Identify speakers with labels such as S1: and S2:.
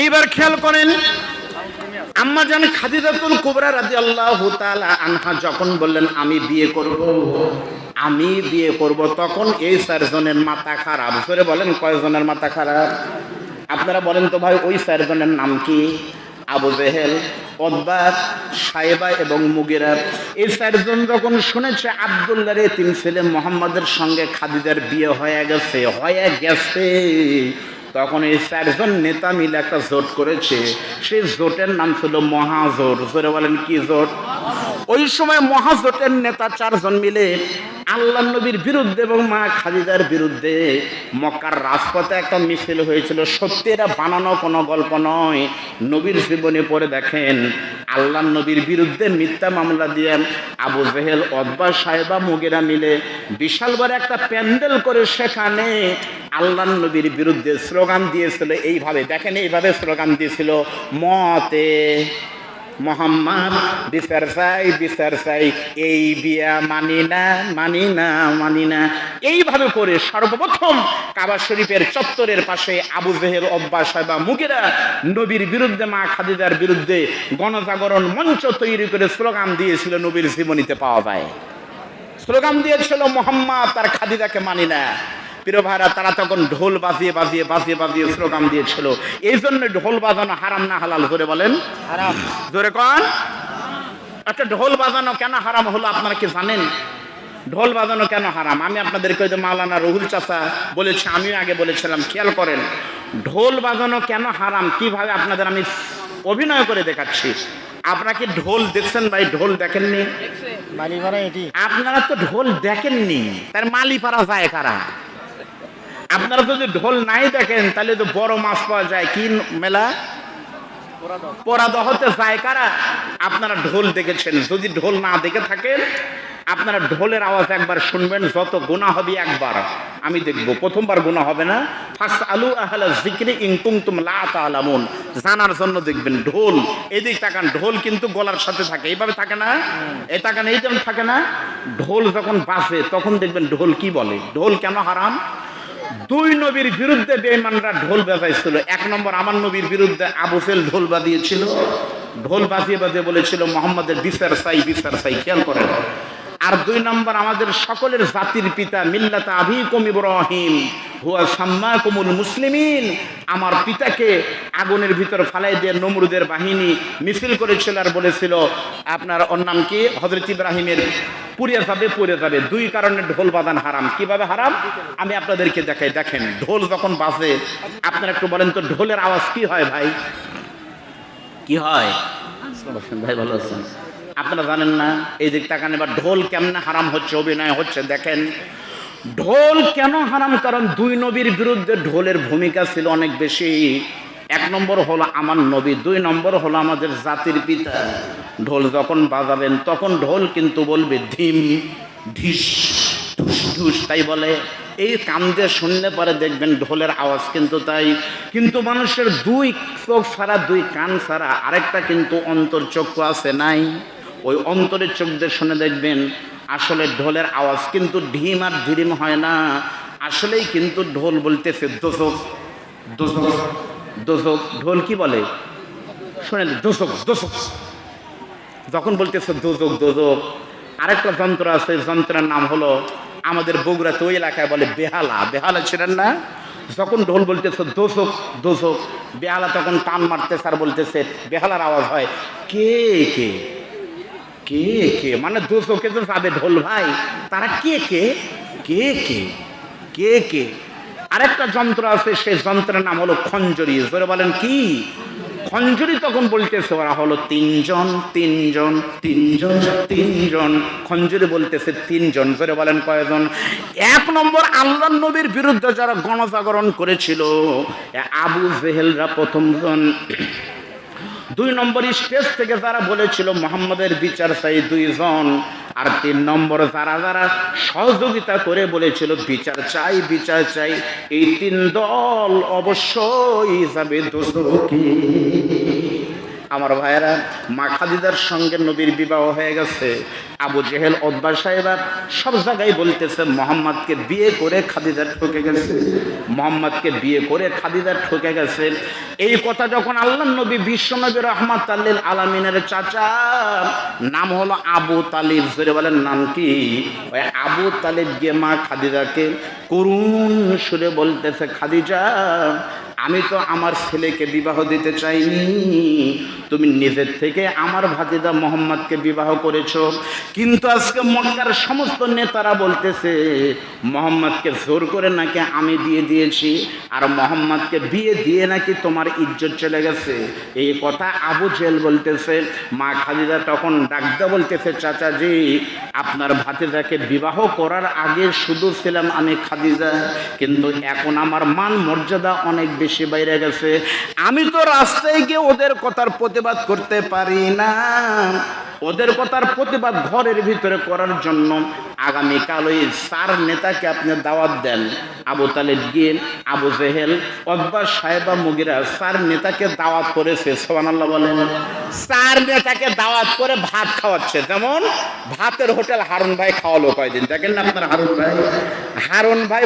S1: এইবার খেয়াল করেন, আম্মা জান খাদিজাতুল কুবরা রাদিয়াল্লাহু তাআলা আনহা যখন বললেন, আমি বিয়ে করব, আমি বিয়ে করব, তখন এই চারজনের মাথা খারাপ। ধরে বলেন, কয়জনের মাথা খারাপ? আপনারা বলেন তো ভাই, ওই চারজনের নাম কি? আবু জেহেল অদ্বার সাহেবা এবং মুগিরা। এই চারজন যখন শুনেছে আবদুল্লাহ রে তিন ছেলে মোহাম্মদের সঙ্গে খাদিজার বিয়ে হয়ে গেছে হয়ে গেছে। তখন এই চারজন নেতা মিলে একটা জোট করেছে। সেই জোটের নাম ছিল মহাজোট। জোরে বলেন কি জোট? ওই সময় মহাজোটের নেতা চারজন মিলে আল্লাহ নবীর বিরুদ্ধে এবং মা খাদিজার বিরুদ্ধে মক্কার রাজপথে একটা মিছিল হয়েছিল। সত্যি এটা বানানো কোনো গল্প নয়। নবীর জীবনে পড়ে দেখেন আল্লাহ নবীর বিরুদ্ধে মিথ্যা মামলা দিয়ে আবু জেহেল অদ্বা সাহেবা মুগেরা মিলে বিশাল বড় একটা প্যান্ডেল করে সেখানে আল্লাহ নবীর বিরুদ্ধে স্লোগান দিয়েছিল। এইভাবে, দেখেন এইভাবে স্লোগান দিয়েছিল, মতে মোহাম্মদ, বিচার চাই বিচার চাই। এই বিয়া মানি না মানি না মানি না। এইভাবে করে সর্বপ্রথম কাবা শরীফের চত্বরের পাশে আবু জেহের অব্বাস বা মুগেরা নবীর বিরুদ্ধে, মা খাদিজার বিরুদ্ধে গণজাগরণ মঞ্চ তৈরি করে স্লোগান দিয়েছিল, নবীর জীবনীতে পাওয়া যায়। স্লোগান দিয়েছিল, মোহাম্মদ তার খাদিজাকে মানি না। প্রিয় ভাইরা তারা তখন ঢোল বাজিয়ে বাজিয়ে বাজিয়ে বাজিয়ে স্লোগান দিয়েছিল। এই জন্য ঢোল বাজানো হারাম না হালাল জোরে বলেন।
S2: হারাম।
S1: জোরে কন। একটা ঢোল বাজানো কেন হারাম হলো আপনারা কি জানেন? ঢোল বাজানো কেন হারাম? আমি আপনাদেরকে যে মাওলানা রহুল চাচা বলেছি আমিও আগে বলেছিলাম খেয়াল করেন। ঢোল বাজানো কেন হারাম? কীভাবে আপনাদের আমি অভিনয় করে দেখাচ্ছি? আপনারা কি ঢোল দেখছেন ভাই? ঢোল দেখেননি? আপনারা তো ঢোল দেখেননি। তার মালি পারা যায় কারা? আপনারা যদি ঢোল নাই দেখেন, তাহলে তো বড় মাছ পাওয়া যায়। কি মেলা? পরাদহতে যায় কারা? আপনারা ঢোল দেখেছেন। যদি ঢোল না দেখে থাকেন, আপনারা ঢোলের আওয়াজ একবার শুনবেন, যত গুণা হবে একবার। আমি দেখব, প্রথমবার গুণা হবে না। ফার্স্ট আলু আহলা জিক্রি ইনকুম তুম লা তালামুন জানার জন্য দেখবেন ঢোল। এদিক তাকান, ঢোল কিন্তু গলার সাথে থাকে। এইভাবে থাকে না? এই তাকান, এই যেমন থাকে না? ঢোল যখন বাজে, তখন দেখবেন ঢোল কি বলে? ঢোল কেন হারাম? দুই নবীর বিরুদ্ধে বেঈমানরা ঢোল বাজাইছিল। এক নম্বর আমার নবীর বিরুদ্ধে আবুফেল ঢোল বাজিয়েছিল। ঢোল বাজিয়ে বাজিয়ে বলেছিল, মোহাম্মদের বিচার সাই বিচার সাই খেয়াল করেন। আর দুই নম্বর আমাদের সকলের জাতির পিতা মিল্লাতা আভিকুম ইব্রাহিম। হুয়া সাম্মাকুমুল মুসলিমিন। আমার পিতাকে আগুনের ভিতর ফালাই দিয়ে নমরুদের বাহিনী মিছিল করেছিল আর বলেছিল আপনার ওর নাম কি? হজরত ইব্রাহিমের পুড়ে যাবে পুড়ে যাবে। দুই কারণে ঢোল বাজান হারাম। কীভাবে হারাম? আমি আপনাদেরকে দেখাই দেখেন ঢোল যখন বাজে আপনারা একটু বলেন তো ঢোলের আওয়াজ কি হয় ভাই? কি হয়? ভাই ভালো আছেন? আপনারা জানেন না এই দিক তাকান এবার ঢোল কেমনে হারাম হচ্ছে অভিনয় হচ্ছে দেখেন। ঢোল কেন হারাম? কারণ দুই নবীর বিরুদ্ধে ঢোলের ভূমিকা ছিল অনেক বেশি। এক নম্বর হলো আমার নবী, দুই নম্বর হলো আমাদের জাতির পিতা। ঢোল যখন বাজাবেন, তখন ঢোল কিন্তু বলবে, ধিম, ধিস, ধুস ঢুস তাই বলে। এই কান দিয়ে শুনলে পরে দেখবেন ঢোলের আওয়াজ কিন্তু তাই। কিন্তু মানুষের দুই চোখ ছাড়া, দুই কান ছাড়া আরেকটা কিন্তু অন্তর চক্ষু আছে নাই। ওই অন্তরের চোখ দিয়ে শুনে দেখবেন আসলে ঢোলের আওয়াজ কিন্তু ঢিম আর ধিরিম হয় না। আসলেই কিন্তু ঢোল বলতেছে দোষক দোষক দোষক ঢোল কি বলে? শোনেন দোষক দোষক যখন বলতেছে দোজক দোজক আরেকটা যন্ত্র আছে, যন্ত্রের নাম হলো আমাদের বগুড়াতে ওই এলাকায় বলে বেহালা। বেহালা ছিলেন না? যখন ঢোল বলতেছে দোষক দোষক বেহালা তখন টান মারতেছে আর বলতেছে বেহালার আওয়াজ হয় কে কে? কে কে? মানে দোষকে তো যাবে, ঢোল ভাই। তারা কে কে? কে কে? কে কে? আরেকটা যন্ত্র আছে, সেই যন্ত্রের নাম হলো খঞ্জরি। জোরে বলেন কি? খঞ্জরি তখন বলতেছে ওরা হলো তিনজন তিনজন তিনজন তিনজন। খঞ্জরি বলতেছে তিনজন। জোরে বলেন কয়জন? এক নম্বর আল্লাহ নবীর বিরুদ্ধে যারা গণজাগরণ করেছিল আবু জেহেলরা প্রথমজন। দুই নম্বর স্টেজ থেকে যারা বলেছিল মোহাম্মদের বিচার চাই দুইজন, আর তিন নম্বর যারা যারা সহযোগিতা করে বলেছিল বিচার চাই বিচার চাই, এই তিন দল অবশ্যই যাবে আমার ভাইয়েরা, মা খাদিদার সঙ্গে নবীর বিবাহ হয়ে গেছে। আবু জেহেল অদ্বা সাহেবা সব জায়গায় বলতেছে, মোহাম্মদকে বিয়ে করে খাদিজা ঠকে গেছে। মোহাম্মদকে বিয়ে করে খাদিজা ঠকে গেছে। এই কথা যখন আল্লাহ নবী বিশ্বনবী রহমত তাল্লিল আলমিনের চাচা, নাম হলো আবু তালিব। জোরে বলেন, নাম কি? ওই আবু তালিব গিয়ে মা খাদিজাকে করুণ সুরে বলতেছে, খাদিজা আমি তো আমার ছেলেকে বিবাহ দিতে চাইনি। তুমি নিজের থেকে আমার ভাতিদা মোহাম্মদকে বিবাহ করেছ। কিন্তু আজকে মক্কার সমস্ত নেতারা বলতেছে, মোহাম্মদকে জোর করে নাকি আমি বিয়ে দিয়েছি, আর মোহাম্মদকে বিয়ে দিয়ে নাকি তোমার ইজ্জত চলে গেছে। এই কথা আবু জেল বলতেছে। মা খাদিজা তখন ডাকদা বলতেছে, চাচাজি, আপনার ভাতিজাকে বিবাহ করার আগে শুধু ছিলাম আমি খাদিজা, কিন্তু এখন আমার মান মর্যাদা অনেক বেশি। বাইরে গেছে। আমি তো রাস্তায় গিয়ে ওদের কথার প্রতিবাদ করতে পারি না। ওদের কথার প্রতিবাদ ঘরের ভিতরে করার জন্য আগামীকাল ওই চার নেতাকে আপনি দাওয়াত দেন। আবু তালেব গিয়ে, আবু জেহেল অকবা সাহেবা মুগিরা চার নেতাকে দাওয়াত করেছে সোহান আল্লাহ বলেন। চার নেতাকে দাওয়াত করে ভাত খাওয়াচ্ছে। যেমন ভাতের হোটেল হারুন ভাই খাওয়ালো কয়দিন? দেখেন না আপনার হারুন ভাই? হারুন ভাই